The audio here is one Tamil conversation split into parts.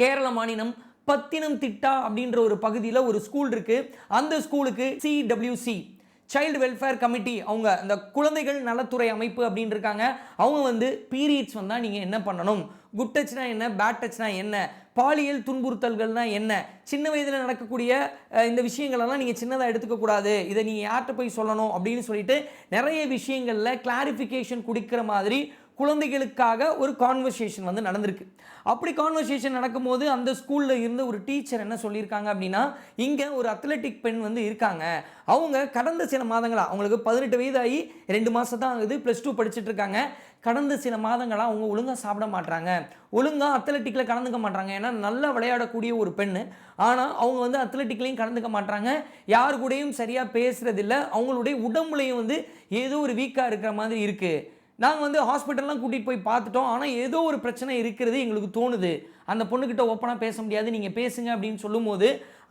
கேரள மாநிலம் பத்தினம் திட்டா அப்படின்ற ஒரு பகுதியில் ஒரு ஸ்கூல் இருக்கு. அந்த ஸ்கூலுக்கு சிடபிள்யூசி சைல்டு வெல்ஃபேர் கமிட்டி அவங்க அந்த குழந்தைகள் நலத்துறை அமைப்பு அப்படின்னு இருக்காங்க. அவங்க வந்து பீரியட்ஸ் வந்தால் நீங்கள் என்ன பண்ணணும்? குட் டச்னா என்ன? பேட் டச்னா என்ன? பாலியல் துன்புறுத்தல்கள்னா என்ன? சின்ன வயதில் நடக்கக்கூடிய இந்த விஷயங்களெல்லாம் நீங்கள் சின்னதாக எடுத்துக்கக்கூடாது. இதை நீங்கள் யார்கிட்ட போய் சொல்லணும் அப்படின்னு சொல்லிட்டு நிறைய விஷயங்களில் கிளாரிஃபிகேஷன் கொடுக்கிற மாதிரி குழந்தைகளுக்காக ஒரு கான்வர்சேஷன் வந்து நடந்திருக்கு. அப்படி கான்வர்சேஷன் நடக்கும்போது அந்த ஸ்கூலில் இருந்த ஒரு டீச்சர் என்ன சொல்லியிருக்காங்க அப்படின்னா இங்கே ஒரு அத்லெட்டிக் பெண் வந்து இருக்காங்க. அவங்க கடந்த சில மாதங்களாக அவங்களுக்கு பதினெட்டு வயதாகி ரெண்டு மாதம் தான் ஆகுது ப்ளஸ் டூ படிச்சுட்டு இருக்காங்க. கடந்த சில மாதங்களாக அவங்க ஒழுங்காக சாப்பிட மாட்றாங்க. ஒழுங்காக அத்லெட்டிக்கில் கலந்துக்க மாட்டாங்க ஏன்னா நல்லா விளையாடக்கூடிய ஒரு பெண்ணு. ஆனால் அவங்க வந்து அத்லெட்டிக்லையும் கலந்துக்க மாட்றாங்க. யார் கூடயும் சரியாக பேசுகிறதில்ல அவங்களுடைய உடம்புலையும் வந்து ஏதோ ஒரு வீக்காக இருக்கிற மாதிரி இருக்குது நாங்கள் வந்து ஹாஸ்பிட்டல்லாம் கூட்டிகிட்டு போய் பார்த்துட்டோம். ஆனால் ஏதோ ஒரு பிரச்சனை இருக்கிறது எங்களுக்கு தோணுது. அந்த பொண்ணுக்கிட்ட ஓப்பனாக பேச முடியாது. நீங்கள் பேசுங்க அப்படின்னு சொல்லும்போது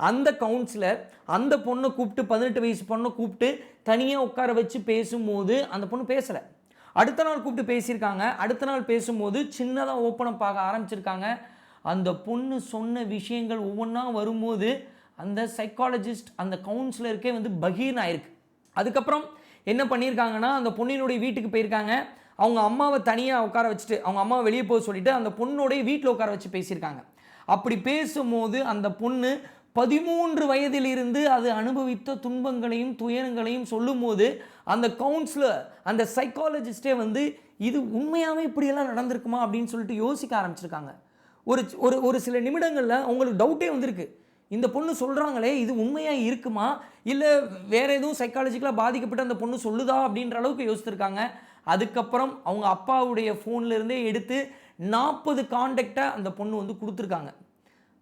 அந்த கவுன்சிலர் அந்த பொண்ணை கூப்பிட்டு பதினெட்டு வயசு பொண்ணை கூப்பிட்டு தனியாக உட்கார வச்சு பேசும்போது அந்த பொண்ணு பேசலை. அடுத்த நாள் கூப்பிட்டு பேசியிருக்காங்க. அடுத்த நாள் பேசும்போது சின்னதாக ஓப்பன் பார்க்க ஆரம்பிச்சிருக்காங்க. அந்த பொண்ணு சொன்ன விஷயங்கள் ஒவ்வொன்றா வரும்போது அந்த சைக்காலஜிஸ்ட் அந்த கவுன்சிலருக்கே வந்து பகீர்னு ஆயிருக்கு. அதுக்கப்புறம் என்ன பண்ணியிருக்காங்கன்னா அந்த பொண்ணினுடைய வீட்டுக்கு போயிருக்காங்க. அவங்க அம்மாவை தனியாக உட்கார வச்சுட்டு அவங்க அம்மாவை வெளியே போக சொல்லிட்டு அந்த பொண்ணுடைய வீட்டில் உட்கார வச்சு பேசியிருக்காங்க. அப்படி பேசும்போது அந்த பொண்ணு பதிமூன்று வயதிலிருந்து அது அனுபவித்த துன்பங்களையும் துயரங்களையும் சொல்லும்போது அந்த கவுன்சிலர் அந்த சைக்காலஜிஸ்டே வந்து இது உண்மையாகவே இப்படியெல்லாம் நடந்திருக்குமா அப்படின்னு சொல்லிட்டு யோசிக்க ஆரம்பிச்சிருக்காங்க. ஒரு ஒரு ஒரு சில நிமிடங்களில் அவங்களுக்கு டவுட்டே வந்திருக்கு. இந்த பொண்ணு சொல்கிறாங்களே இது உண்மையாக இருக்குமா? இல்லை வேறு எதுவும் சைக்காலஜிக்கலாக பாதிக்கப்பட்ட அந்த பொண்ணு சொல்லுதா அப்படின்ற அளவுக்கு யோசிச்சிருக்காங்க. அதுக்கப்புறம் அவங்க அப்பாவுடைய ஃபோன்லேருந்தே எடுத்து நாற்பது காண்டாக்டை அந்த பொண்ணு வந்து கொடுத்துருக்காங்க.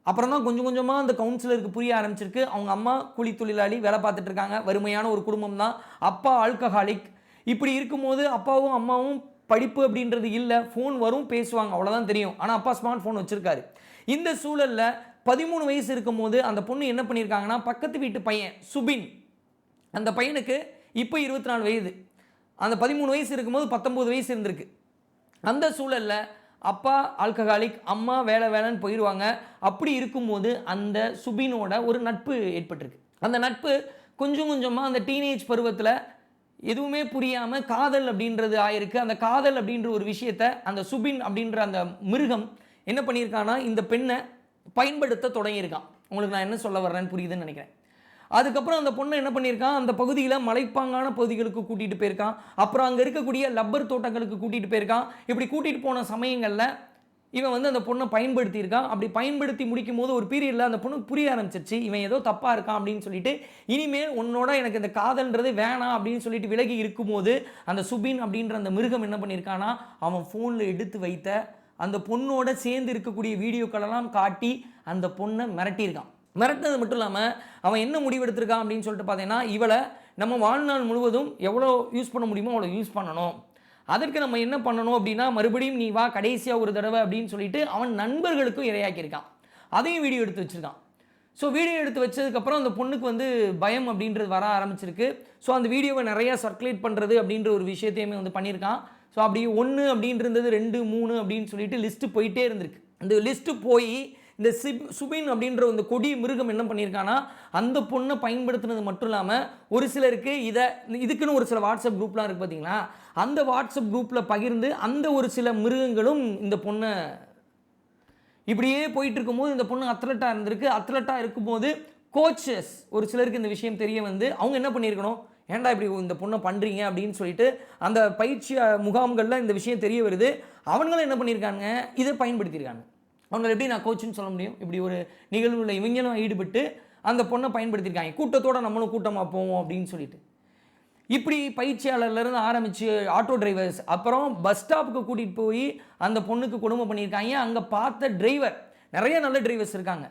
அப்புறம் தான் கொஞ்சம் கொஞ்சமாக அந்த கவுன்சிலருக்கு புரிய ஆரம்பிச்சிருக்கு. அவங்க அம்மா கூலி தொழிலாளி வேலை பார்த்துட்டு இருக்காங்க. வறுமையான ஒரு குடும்பம் தான். அப்பா ஆல்கஹாலிக் இப்படி இருக்கும்போது அப்பாவும் அம்மாவும் படிப்பு அப்படின்றது இல்லை. ஃபோன் வரும் பேசுவாங்க. அவ்வளோதான் தெரியும். ஆனால் அப்பா ஸ்மார்ட் ஃபோன் வச்சுருக்காரு. இந்த சூழலில் பதிமூணு வயசு இருக்கும்போது அந்த பொண்ணு என்ன பண்ணியிருக்காங்கன்னா பக்கத்து வீட்டு பையன் சுபின் அந்த பையனுக்கு இப்போ இருபத்தி நாலு வயது. அந்த பதிமூணு வயசு இருக்கும்போது பத்தொம்போது வயசு இருந்திருக்கு. அந்த சூழலில் அப்பா ஆல்கஹாலிக் அம்மா வேலை வேலைன்னு போயிடுவாங்க அப்படி இருக்கும்போது அந்த சுபினோட ஒரு நட்பு ஏற்பட்டிருக்கு. அந்த நட்பு கொஞ்சம் கொஞ்சமாக அந்த டீனேஜ் பருவத்தில் எதுவுமே புரியாமல் காதல் அப்படின்றது ஆயிருக்கு. அந்த காதல் அப்படின்ற ஒரு விஷயத்த அந்த சுபின் அப்படின்ற அந்த மிருகம் என்ன பண்ணியிருக்கான்னா இந்த பெண்ணை பயன்படுத்த தொடங்கியிருக்கான் உங்களுக்கு நான் என்ன சொல்ல வர்றேன்னு புரியுதுன்னு நினைக்கிறேன். அதுக்கப்புறம் அந்த பொண்ணை என்ன பண்ணியிருக்கான் அந்த பகுதியில் மலைப்பாங்கான பகுதிகளுக்கு கூட்டிகிட்டு போயிருக்கான் அப்புறம் அங்கே இருக்கக்கூடிய லப்பர் தோட்டங்களுக்கு கூட்டிகிட்டு போயிருக்கான் இப்படி கூட்டிகிட்டு போன சமயங்களில் இவன் வந்து அந்த பொண்ணை பயன்படுத்தியிருக்கான் அப்படி பயன்படுத்தி முடிக்கும் போது ஒரு பீரியடில் அந்த பொண்ணுக்கு புரிய ஆரம்பிச்சிருச்சு. இவன் ஏதோ தப்பாக இருக்கான் அப்படின்னு சொல்லிட்டு இனிமேல் உன்னோட எனக்கு இந்த காதல்ன்றது வேணாம் அப்படின்னு சொல்லிட்டு விலகி இருக்கும்போது அந்த சுபின் அப்படின்ற அந்த மிருகம் என்ன பண்ணியிருக்கானா அவன் ஃபோனில் எடுத்து வைத்த அந்த பொண்ணோட சேர்ந்து இருக்கக்கூடிய வீடியோக்களெல்லாம் காட்டி அந்த பொண்ணை மிரட்டியிருக்கான். மிரட்டினது மட்டும் இல்லாமல் அவன் என்ன முடிவெடுத்திருக்கான் அப்படின்னு சொல்லிட்டு பார்த்தீங்கன்னா இவளை நம்ம வாழ்நாள் முழுவதும் எவ்வளோ யூஸ் பண்ண முடியுமோ அவ்வளோ யூஸ் பண்ணணும். அதற்கு நம்ம என்ன பண்ணணும் அப்படின்னா மறுபடியும் நீ வா கடைசியாக ஒரு தடவை அப்படின்னு சொல்லிட்டு அவன் நண்பர்களுக்கும் இரையாக்கியிருக்கான். அதையும் வீடியோ எடுத்து வச்சிருக்கான். ஸோ வீடியோ எடுத்து வச்சதுக்கப்புறம் அந்த பொண்ணுக்கு வந்து பயம் அப்படின்றது வர ஆரம்பிச்சிருக்கு. ஸோ அந்த வீடியோவை நிறையா சர்க்குலேட் பண்ணுறது அப்படின்ற ஒரு விஷயத்தையுமே வந்து பண்ணியிருக்கான். ஸோ அப்படி ஒன்று அப்படின்னு இருந்தது ரெண்டு மூணு அப்படின்னு சொல்லிட்டு லிஸ்ட்டு போயிட்டே இருந்திருக்கு. அந்த லிஸ்ட்டு போய் இந்த சிப் சுபின் அப்படின்ற இந்த கொடி மிருகம் என்ன பண்ணியிருக்கான்னா அந்த பொண்ணை பயன்படுத்தினது மட்டும் இல்லாமல் ஒரு சிலருக்கு இதை இதுக்குன்னு ஒரு சில வாட்ஸ்அப் குரூப்லாம் இருக்குது பார்த்தீங்களா அந்த வாட்ஸ்அப் குரூப்பில் பகிர்ந்து அந்த ஒரு சில மிருகங்களும் இந்த பொண்ணை இப்படியே போயிட்டு இருக்கும்போது இந்த பொண்ணு அத்லட்டாக இருந்திருக்கு. அத்லட்டாக இருக்கும்போது கோச்சஸ் ஒரு சிலருக்கு இந்த விஷயம் தெரிய வந்து அவங்க என்ன பண்ணியிருக்கணும் ஏன்டா இப்படி இந்த பொண்ணை பண்ணுறீங்க அப்படின்னு சொல்லிட்டு அந்த பயிற்சி முகாம்களில் இந்த விஷயம் தெரிய வருது. அவங்களும் என்ன பண்ணியிருக்காங்க இதை பயன்படுத்தியிருக்காங்க அவங்களை எப்படி நான் கோச்சுன்னு சொல்ல முடியும்? இப்படி ஒரு நிகழ்வுல இவங்களும் ஈடுபட்டு அந்த பொண்ணை பயன்படுத்தியிருக்காங்க கூட்டத்தோட நம்மளும் கூட்டமாக போவோம் அப்படின்னு சொல்லிட்டு. இப்படி பயிற்சியாளர்லேருந்து ஆரம்பித்து ஆட்டோ டிரைவர்ஸ் அப்புறம் பஸ் ஸ்டாப்புக்கு கூட்டிகிட்டு போய் அந்த பொண்ணுக்கு கொடுமை பண்ணியிருக்காங்க அங்கே பார்த்த டிரைவர் நிறைய நல்ல டிரைவர்ஸ் இருக்காங்க.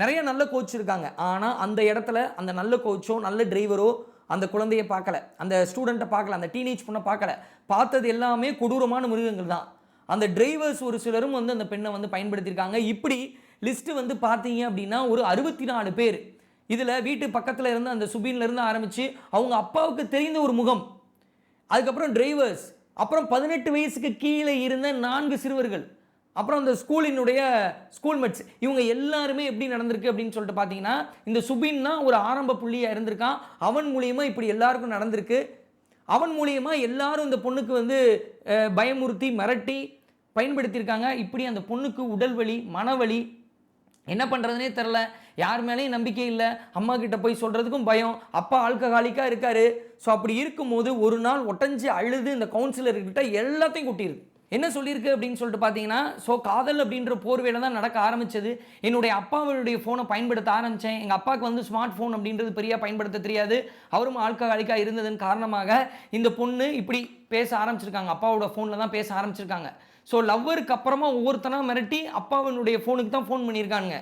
நிறைய நல்ல கோச் இருக்காங்க. ஆனால் அந்த இடத்துல அந்த நல்ல கோச்சோ நல்ல டிரைவரோ அந்த குழந்தைய பார்க்கல. அந்த ஸ்டூடெண்ட்டை பார்க்கல. அந்த டீனேஜ் பொண்ணை பார்க்கல. பார்த்தது எல்லாமே கொடூரமான மிருகங்கள் தான். அந்த டிரைவர்ஸ் ஒரு சிலரும் வந்து அந்த பெண்ணை வந்து பயன்படுத்தியிருக்காங்க. இப்படி லிஸ்ட்டு வந்து பார்த்தீங்க அப்படின்னா ஒரு அறுபத்தி நாலு பேர். இதில் வீட்டு பக்கத்தில் இருந்து அந்த சுபீன்லேருந்து ஆரம்பித்து அவங்க அப்பாவுக்கு தெரிந்த ஒரு முகம். அதுக்கப்புறம் டிரைவர்ஸ் அப்புறம் பதினெட்டு வயசுக்கு கீழே இருந்த நான்கு சிறுவர்கள். அப்புறம் அந்த ஸ்கூலினுடைய ஸ்கூல் மெட்ஸ் இவங்க எல்லாருமே எப்படி நடந்திருக்கு அப்படின்னு சொல்லிட்டு பார்த்தீங்கன்னா இந்த சுபின் தான் ஒரு ஆரம்ப புள்ளியாக இருந்திருக்கான். அவன் மூலியமாக இப்படி எல்லாருக்கும் நடந்திருக்கு. அவன் மூலியமாக எல்லாரும் இந்த பொண்ணுக்கு வந்து பயமுறுத்தி மிரட்டி பயன்படுத்தியிருக்காங்க. இப்படி அந்த பொண்ணுக்கு உடல் வலி மனவலி என்ன பண்ணுறதுனே தெரில யார் மேலேயும் நம்பிக்கை இல்லை. அம்மா கிட்ட போய் சொல்கிறதுக்கும் பயம். அப்பா ஆல்கஹாலிக்காக இருக்காரு. ஸோ அப்படி இருக்கும்போது ஒரு நாள் ஒட்டஞ்சு அழுது இந்த கவுன்சிலர்கிட்ட எல்லாத்தையும் கூட்டியிருக்கு என்ன சொல்லியிருக்கு அப்படின்னு சொல்லிட்டு பார்த்தீங்கன்னா ஸோ காதல் அப்படின்ற போர்வையில் தான் நடக்க ஆரம்பிச்சது. என்னுடைய அப்பாவுடைய ஃபோனை பயன்படுத்த ஆரம்பித்தேன் எங்கள் அப்பாவுக்கு வந்து ஸ்மார்ட் ஃபோன் அப்படின்றது பெரிய பயன்படுத்த தெரியாது. அவரும் ஆல்கஹாலிக்காக இருந்ததன் காரணமாக இந்த பொண்ணு இப்படி பேச ஆரம்பிச்சிருக்காங்க. அப்பாவோட ஃபோனில் தான் பேச ஆரம்பிச்சிருக்காங்க. ஸோ லவ்வருக்கு அப்புறமா ஒவ்வொருத்தனாக மிரட்டி அப்பாவினுடைய ஃபோனுக்கு தான் ஃபோன் பண்ணியிருக்காங்க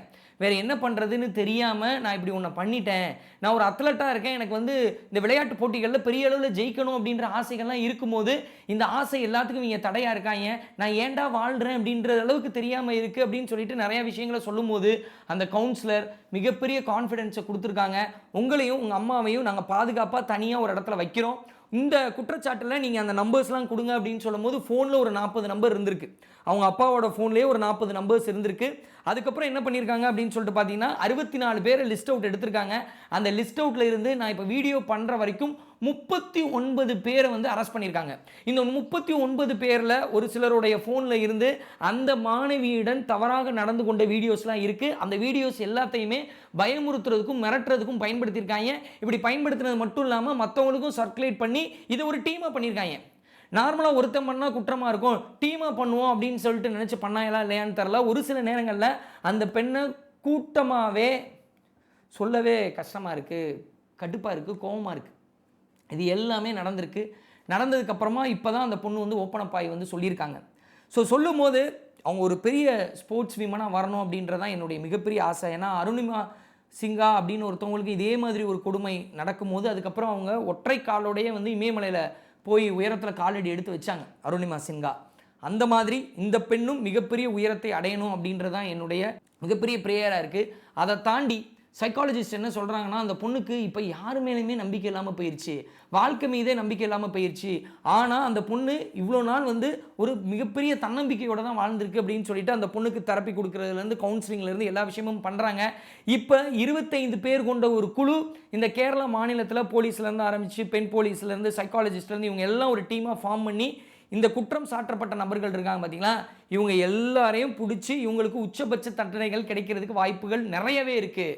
வேற என்ன பண்ணுறதுன்னு தெரியாமல் நான் இப்படி ஒன்று பண்ணிட்டேன். நான் ஒரு அத்லட்டாக இருக்கேன். எனக்கு வந்து இந்த விளையாட்டு போட்டிகளில் பெரிய அளவில் ஜெயிக்கணும் அப்படின்ற ஆசைகள்லாம் இருக்கும்போது இந்த ஆசை எல்லாத்துக்கும் இங்கே தடையாக இருக்காங்க. நான் ஏன்டா வாழ்கிறேன் அப்படின்ற அளவுக்கு தெரியாமல் இருக்குது அப்படின்னு சொல்லிட்டு நிறைய விஷயங்களை சொல்லும்போது அந்த கவுன்சிலர் மிகப்பெரிய கான்ஃபிடென்ஸை கொடுத்துருக்காங்க. உங்களையும் உங்கள் அம்மாவையும் நாங்கள் பாதுகாப்பாக தனியாக ஒரு இடத்துல வைக்கிறோம். இந்த குற்றச்சாட்டில் நீங்கள் அந்த நம்பர்ஸ்லாம் கொடுங்க அப்படின்னு சொல்லும்போது ஃபோனில் ஒரு நாற்பது நம்பர் இருந்திருக்கு. அவங்க அப்பாவோட ஃபோன்லேயே ஒரு நாற்பது நம்பர்ஸ் இருந்திருக்கு. அதுக்கப்புறம் என்ன பண்ணியிருக்காங்க அப்படின்னு சொல்லிட்டு பார்த்தீங்கன்னா அறுபத்தி நாலு பேரை லிஸ்ட் அவுட் எடுத்திருக்காங்க. அந்த லிஸ்ட் அவுட்டில் இருந்து நான் இப்போ வீடியோ பண்ணுற வரைக்கும் முப்பத்தி ஒன்பது பேரை வந்து அரெஸ்ட் பண்ணியிருக்காங்க. இந்த முப்பத்தி ஒன்பது பேரில் ஒரு சிலருடைய ஃபோனில் இருந்து அந்த மாணவியுடன் தவறாக நடந்து கொண்ட வீடியோஸ்லாம் இருக்குது அந்த வீடியோஸ் எல்லாத்தையுமே பயமுறுத்துறதுக்கும் மிரட்டுறதுக்கும் பயன்படுத்தியிருக்காங்க. இப்படி பயன்படுத்துனது மட்டும் இல்லாமல் மற்றவங்களுக்கும் சர்க்குலேட் பண்ணி இதை ஒரு டீமாக பண்ணியிருக்காங்க. நார்மலாக ஒருத்தன் பண்ணால் குற்றமாக இருக்கும். டீமாக பண்ணுவோம் அப்படின்னு சொல்லிட்டு நினச்சி பண்ணாங்களா இல்லையான்னு தெரில ஒரு சில நேரங்களில் அந்த பெண்ணை கூட்டமாகவே சொல்லவே கஷ்டமாக இருக்குது கடுப்பாக இருக்குது கோவமாக இருக்குது இது எல்லாமே நடந்திருக்கு. நடந்ததுக்கப்புறமா இப்போ தான் அந்த பொண்ணு வந்து ஓப்பன் அப் ஆகி வந்து சொல்லியிருக்காங்க. ஸோ சொல்லும்போது அவங்க ஒரு பெரிய ஸ்போர்ட்ஸ் விமனாக வரணும் அப்படின்றதான் என்னுடைய மிகப்பெரிய ஆசை. ஏன்னா அருணிமா சிங்கா அப்படின்னு ஒருத்தவங்களுக்கு இதே மாதிரி ஒரு கொடுமை நடக்கும்போது அதுக்கப்புறம் அவங்க ஒற்றை காலோடையே வந்து இமயமலையில் போய் உயரத்தில் காலடி எடுத்து வச்சாங்க அருணிமா சிங்கா. அந்த மாதிரி இந்த பெண்ணும் மிகப்பெரிய உயரத்தை அடையணும் அப்படின்றதான் என்னுடைய மிகப்பெரிய ப்ரேயராக இருக்குது அதை தாண்டி சைக்காலஜிஸ்ட் என்ன சொல்கிறாங்கன்னா அந்த பொண்ணுக்கு இப்போ யார் மேலேயுமே நம்பிக்கை இல்லாமல் போயிடுச்சு வாழ்க்கை மீதே நம்பிக்கை இல்லாமல் போயிடுச்சு ஆனால் அந்த பொண்ணு இவ்வளோ நாள் வந்து ஒரு மிகப்பெரிய தன்னம்பிக்கையோட தான் வாழ்ந்திருக்கு அப்படின்னு சொல்லிட்டு அந்த பொண்ணுக்கு தெரப்பி கொடுக்குறதுலேருந்து கவுன்சிலிங்லேருந்து எல்லா விஷயமும் பண்ணுறாங்க இப்போ இருபத்தைந்து பேர் கொண்ட ஒரு குழு இந்த கேரளா மாநிலத்தில் போலீஸ்லேருந்து ஆரம்பித்து பெண் போலீஸ்லேருந்து சைக்காலஜிஸ்ட்லேருந்து இவங்க எல்லாம் ஒரு டீமாக ஃபார்ம் பண்ணி இந்த குற்றம் சாட்டப்பட்ட நபர்கள் இருக்காங்க பார்த்தீங்களா இவங்க எல்லாரையும் பிடிச்சி இவங்களுக்கு உச்சபட்ச தண்டனைகள் கிடைக்கிறதுக்கு வாய்ப்புகள் நிறையவே இருக்குது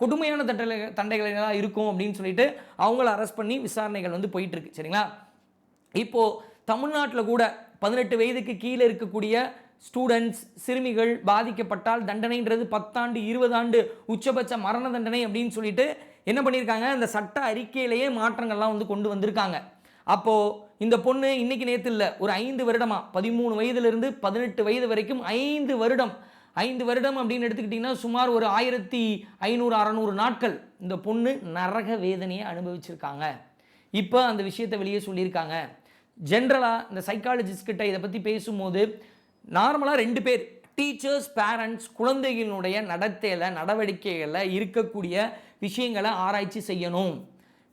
கொடுமையான தண்டனை தண்டைகளாக இருக்கும் அப்படின்னு சொல்லிட்டு அவங்கள அரெஸ்ட் பண்ணி விசாரணைகள் வந்து போயிட்டுருக்கு சரிங்களா? இப்போது தமிழ்நாட்டில் கூட பதினெட்டு வயதுக்கு கீழே இருக்கக்கூடிய ஸ்டூடெண்ட்ஸ் சிறுமிகள் பாதிக்கப்பட்டால் தண்டனைன்றது பத்தாண்டு இருபதாண்டு உச்சபட்ச மரண தண்டனை அப்படின்னு சொல்லிட்டு என்ன பண்ணியிருக்காங்க? இந்த சட்ட அறிக்கையிலேயே மாற்றங்கள்லாம் வந்து கொண்டு வந்திருக்காங்க. அப்போது இந்த பொண்ணு இன்னைக்கு நேற்று இல்லை ஒரு ஐந்து வருடமா பதிமூணு வயதுலேருந்து பதினெட்டு வயது வரைக்கும் ஐந்து வருடம் ஐந்து வருடம் அப்படின்னு எடுத்துக்கிட்டிங்கன்னா சுமார் ஒரு ஆயிரத்தி ஐநூறு அறநூறு நாட்கள் இந்த பொண்ணு நரக வேதனையை அனுபவிச்சிருக்காங்க. இப்போ அந்த விஷயத்தை வெளியே சொல்லியிருக்காங்க. ஜென்ரலாக இந்த சைக்காலஜிஸ்ட்கிட்ட இதை பற்றி பேசும்போது நார்மலாக ரெண்டு பேர் டீச்சர்ஸ் பேரண்ட்ஸ் குழந்தைகளுடைய நடத்தையில் நடவடிக்கைகளில் இருக்கக்கூடிய விஷயங்களை ஆராய்ச்சி செய்யணும்.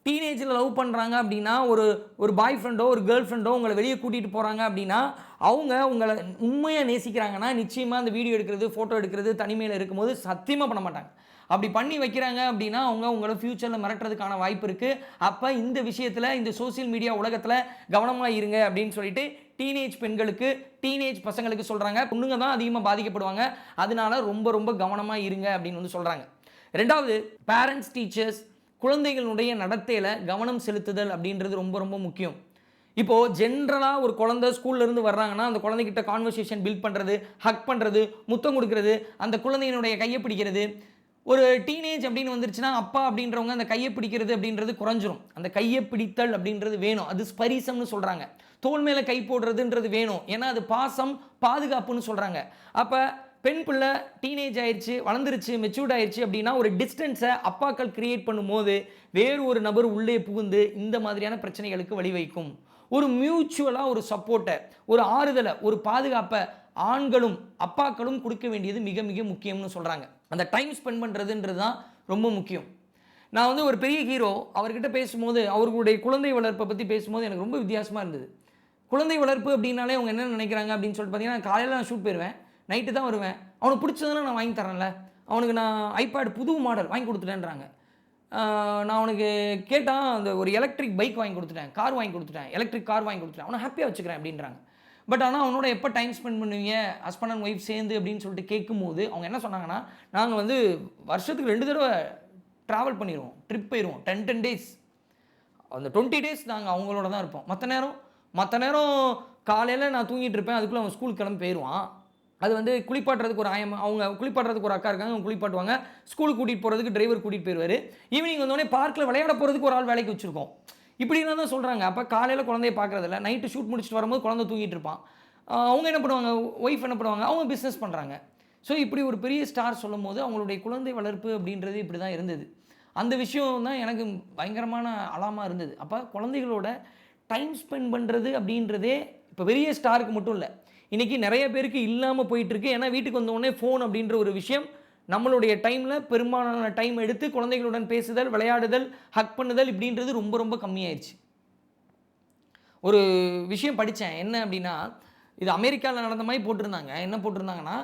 டீனேஜில் லவ் பண்ணுறாங்க அப்படின்னா ஒரு ஒரு பாய் ஃப்ரெண்டோ ஒரு கேர்ள் ஃப்ரெண்டோ உங்களை வெளியே கூட்டிகிட்டு போகிறாங்க அப்படின்னா அவங்க உங்களை உண்மையாக நேசிக்கிறாங்கன்னா நிச்சயமாக அந்த வீடியோ எடுக்கிறது ஃபோட்டோ எடுக்கிறது தனிமையில் இருக்கும்போது சத்தியமாக பண்ண மாட்டாங்க. அப்படி பண்ணி வைக்கிறாங்க அப்படின்னா அவங்க உங்களை ஃப்யூச்சரில் மிரட்டுறதுக்கான வாய்ப்பு இருக்குது அப்போ இந்த விஷயத்தில் இந்த சோஷியல் மீடியா உலகத்தில் கவனமாக இருங்க அப்படின்னு சொல்லிட்டு டீனேஜ் பெண்களுக்கு டீனேஜ் பசங்களுக்கு சொல்கிறாங்க பொண்ணுங்க தான் அதிகமாக பாதிக்கப்படுவாங்க. அதனால ரொம்ப ரொம்ப கவனமாக இருங்க அப்படின்னு வந்து சொல்கிறாங்க ரெண்டாவது பேரண்ட்ஸ் டீச்சர்ஸ் குழந்தைகளுடைய நடத்தையில் கவனம் செலுத்துதல் அப்படின்றது ரொம்ப ரொம்ப முக்கியம். இப்போது ஜென்ரலாக ஒரு குழந்தை ஸ்கூல்ல இருந்து வர்றாங்கன்னா அந்த குழந்தைகிட்ட கான்வர்சேஷன் பில்ட் பண்ணுறது ஹக் பண்ணுறது முத்தம் கொடுக்கறது அந்த குழந்தையினுடைய கையை பிடிக்கிறது. ஒரு டீனேஜ் அப்படின்னு வந்துருச்சுன்னா அப்பா அப்படின்றவங்க அந்த கையை பிடிக்கிறது அப்படின்றது குறைஞ்சிரும். அந்த கையை பிடித்தல் அப்படின்றது வேணும். அது ஸ்பரிசம்னு சொல்கிறாங்க தோல் மேலே கை போடுறதுன்றது வேணும். ஏன்னா அது பாசம் பாதுகாப்புன்னு சொல்கிறாங்க அப்போ பெண் பிள்ளை டீனேஜ் ஆயிடுச்சு வளர்ந்துருச்சு மெச்சூர்ட் ஆயிடுச்சு அப்படின்னா ஒரு டிஸ்டன்ஸை அப்பாக்கள் கிரியேட் பண்ணும்போது வேறு ஒரு நபர் உள்ளே புகுந்து இந்த மாதிரியான பிரச்சனைகளுக்கு வழிவகுக்கும் ஒரு மியூச்சுவலாக ஒரு சப்போர்ட்டை ஒரு ஆறுதலை ஒரு பாதுகாப்பை ஆண்களும் அப்பாக்களும் கொடுக்க வேண்டியது மிக மிக முக்கியம்னு சொல்கிறாங்க அந்த டைம் ஸ்பெண்ட் பண்ணுறதுன்றது தான் ரொம்ப முக்கியம். நான் வந்து ஒரு பெரிய ஹீரோ அவர்கிட்ட பேசும்போது அவர்களுடைய குழந்தை வளர்ப்பை பற்றி பேசும்போது எனக்கு ரொம்ப வித்தியாசமாக இருந்தது. குழந்தை வளர்ப்பு அப்படின்னாலே அவங்க என்ன நினைக்கிறாங்க அப்படின்னு சொல்லிட்டு பார்த்தீங்கன்னா காலையில் நான் ஷூட் போயிடுவேன் நைட்டு தான் வருவேன். அவனுக்கு பிடிச்சதுன்னா நான் வாங்கி தரேன்ல. அவனுக்கு நான் ஐபேட் புது மாடல் வாங்கி கொடுத்துட்டேன்றாங்க. நான் அவனுக்கு கேட்டால் அந்த ஒரு எலக்ட்ரிக் பைக் வாங்கி கொடுத்துட்டேன். கார் வாங்கி கொடுத்துட்டேன். எலக்ட்ரிக் கார் வாங்கி கொடுத்துட்டேன். அவனை ஹாப்பியாக வச்சுக்கிறேன் அப்படின்றாங்க. பட் ஆனால் அவனோட எப்போ டைம் ஸ்பெண்ட் பண்ணுவீங்க? ஹஸ்பண்ட் அண்ட் ஒய்ஃப் சேர்ந்து அப்படின்னு சொல்லிட்டு கேட்கும்போது அவங்க என்ன சொன்னாங்கன்னா நாங்கள் வந்து வருஷத்துக்கு ரெண்டு தடவை ட்ராவல் பண்ணிடுவோம் ட்ரிப் போயிடுவோம் டென் டென் டேஸ் அந்த டுவெண்ட்டி டேஸ் நாங்கள் அவங்களோட தான் இருப்போம். மற்ற நேரம் மற்ற நேரம் காலையில் நான் தூங்கிட்டு இருப்பேன். அதுக்குள்ளே அவன் ஸ்கூலுக்கு கிளம்பி போயிடுவான் அது வந்து குளிப்பாட்டுறதுக்கு ஒரு ஆயம் அவங்க குளிப்பாட்டுறதுக்கு ஒரு அக்கா இருக்காங்க அவங்க குளிப்பாட்டுவாங்க. ஸ்கூலுக்கு கூட்டிகிட்டு போகிறதுக்கு டிரைவர் கூட்டிகிட்டு போயிடுவார் ஈவினிங் வந்தோடனே பார்க்கில் விளையாட போகிறதுக்கு ஒரு ஆள் வேலைக்கு வச்சுருக்கோம். இப்படிலாம் தான் சொல்கிறாங்க அப்போ காலையில் குழந்தைய பார்க்குறதில்ல நைட்டு ஷூட் முடிச்சுட்டு வரும்போது குழந்தை தூங்கிட்டு இருப்பான். அவங்க என்ன பண்ணுவாங்க? ஒய்ஃப் என்ன பண்ணுவாங்க? அவங்க பிஸ்னஸ் பண்ணுறாங்க ஸோ இப்படி ஒரு பெரிய ஸ்டார் சொல்லும் போது அவங்களுடைய குழந்தை வளர்ப்பு அப்படின்றது இப்படி தான் இருந்தது. அந்த விஷயம் தான் எனக்கு பயங்கரமான அலாமாக இருந்தது. அப்போ குழந்தைகளோட டைம் ஸ்பெண்ட் பண்ணுறது அப்படின்றதே இப்போ பெரிய ஸ்டாருக்கு மட்டும் இல்லை. இன்றைக்கி நிறைய பேருக்கு இல்லாமல் போயிட்டுருக்கு. ஏன்னா வீட்டுக்கு வந்தோடனே ஃபோன் அப்படின்ற ஒரு விஷயம் நம்மளுடைய டைமில் பெரும்பாலான டைம் எடுத்து குழந்தைகளுடன் பேசுதல் விளையாடுதல் ஹக் பண்ணுதல் இப்படின்றது ரொம்ப ரொம்ப கம்மியாயிடுச்சு ஒரு விஷயம் படித்தேன் என்ன அப்படின்னா இது அமெரிக்காவில் நடந்த மாதிரி போட்டிருந்தாங்க. என்ன போட்டிருந்தாங்கன்னா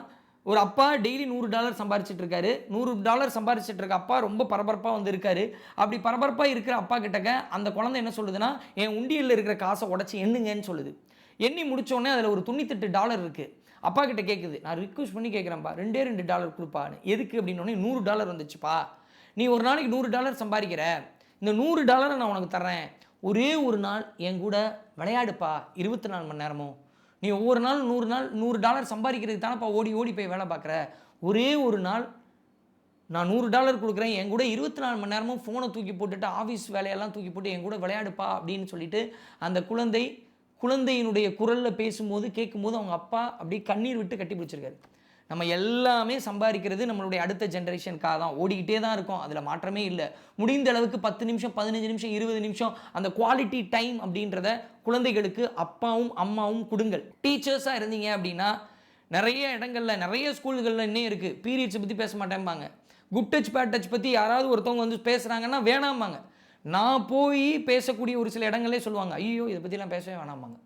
ஒரு அப்பா டெய்லி நூறு டாலர் சம்பாரிச்சிட்டு இருக்காரு நூறு டாலர் சம்பாரிச்சிட்டு இருக்க அப்பா ரொம்ப பரபரப்பாக வந்து இருக்காரு அப்படி பரபரப்பாக இருக்கிற அப்பா கிட்டக்க அந்த குழந்தை என்ன சொல்லுதுன்னா என் உண்டியலில் இருக்கிற காசை உடச்சி எண்ணுங்கன்னு சொல்லுது. எண்ணி முடித்தோடனே அதில் ஒரு தொண்ணூத்தெட்டு டாலர் இருக்குது அப்பா கிட்ட கேட்குது நான் ரிக்வஸ்ட் பண்ணி கேட்குறேன்ப்பா ரெண்டே ரெண்டு டாலர் கொடுப்பான்னு. எதுக்கு அப்படின்னோடனே நூறு டாலர் வந்துச்சுப்பா. நீ ஒரு நாளைக்கு நூறு டாலர் சம்பாதிக்கிற. இந்த நூறு டாலரை நான் உனக்கு தர்றேன். ஒரே ஒரு நாள் என் கூட விளையாடுப்பா இருபத்தி நாலு மணி நேரமும். நீ ஒவ்வொரு நாள் நூறு நாள் நூறு டாலர் சம்பாதிக்கிறதுக்கு தானப்பா ஓடி ஓடி போய் வேலை பார்க்குற. ஒரே ஒரு நாள் நான் நூறு டாலர் கொடுக்குறேன் என் கூட இருபத்தி நாலு மணி நேரமும் ஃபோனை தூக்கி போட்டுட்டு ஆஃபீஸ் வேலையெல்லாம் தூக்கி போட்டு என் கூட விளையாடுப்பா அப்படின்னு சொல்லிட்டு அந்த குழந்தை குழந்தையினுடைய குரலில் பேசும்போது கேட்கும்போது அவங்க அப்பா அப்படியே கண்ணீர் விட்டு கட்டி பிடிச்சிருக்காரு. நம்ம எல்லாமே சம்பாதிக்கிறது நம்மளுடைய அடுத்த ஜென்ரேஷனுக்காக தான். ஓடிக்கிட்டே தான் இருக்கும். அதில் மாற்றமே இல்லை. முடிந்த அளவுக்கு பத்து நிமிஷம் பதினஞ்சு நிமிஷம் இருபது நிமிஷம் அந்த குவாலிட்டி டைம் அப்படின்றத குழந்தைகளுக்கு அப்பாவும் அம்மாவும் கொடுங்கள். டீச்சர்ஸாக இருந்தீங்க அப்படின்னா நிறைய இடங்களில் நிறைய ஸ்கூல்களில் இன்னும் இருக்குது பீரியட்ஸை பற்றி பேச மாட்டேன்பாங்க குட் டச் பேட் டச் பற்றி யாராவது ஒருத்தவங்க வந்து பேசுகிறாங்கன்னா வேணாம்பாங்க. நான் போய் பேசக்கூடிய ஒரு சில இடங்களே சொல்லுவாங்க ஐயோ இதை பற்றிலாம் பேசவே வேணாம்பாங்க.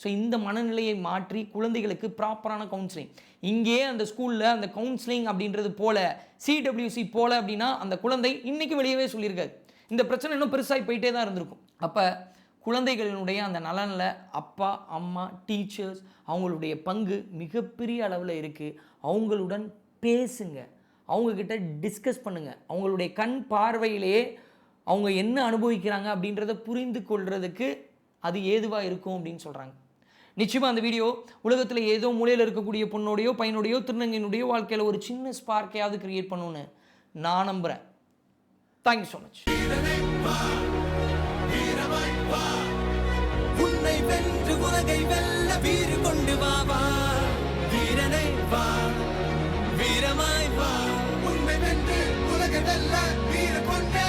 ஸோ இந்த மனநிலையை மாற்றி குழந்தைகளுக்கு ப்ராப்பரான கவுன்சிலிங் இங்கே அந்த ஸ்கூலில் அந்த கவுன்சிலிங் அப்படின்றது போல சிடபிள்யூசி போல அப்படின்னா அந்த குழந்தை இன்னைக்கு வெளியவே சொல்லியிருக்காரு. இந்த பிரச்சனை இன்னும் பெருசாகி போயிட்டே தான் இருந்திருக்கும். அப்போ குழந்தைகளினுடைய அந்த நலனில் அப்பா அம்மா டீச்சர்ஸ் அவங்களுடைய பங்கு மிகப்பெரிய அளவில் இருக்குது அவங்களுடன் பேசுங்க. அவங்கக்கிட்ட டிஸ்கஸ் பண்ணுங்கள் அவங்களுடைய கண் பார்வையிலேயே அவங்க என்ன அனுபவிக்கிறாங்க அப்படின்றத புரிந்து கொள்றதுக்கு அது ஏதுவாக இருக்கும் அப்படின்னு சொல்கிறாங்க நிச்சயமாக அந்த வீடியோ உலகத்தில் ஏதோ மூலையில் இருக்கக்கூடிய பொண்ணோடையோ பையனுடையோ திருநங்கையினுடைய வாழ்க்கையில் ஒரு சின்ன ஸ்பார்க்கையாவது கிரியேட் பண்ணுன்னு நான் நம்புகிறேன் தேங்க்யூ ஸோ மச் உன்னை வென்று உலகை வெல்ல வீறு கொண்டு வா வீரனை வா. வீரமாய் வா உன்னை வென்று உலகை வெல்ல வீறு கொண்டே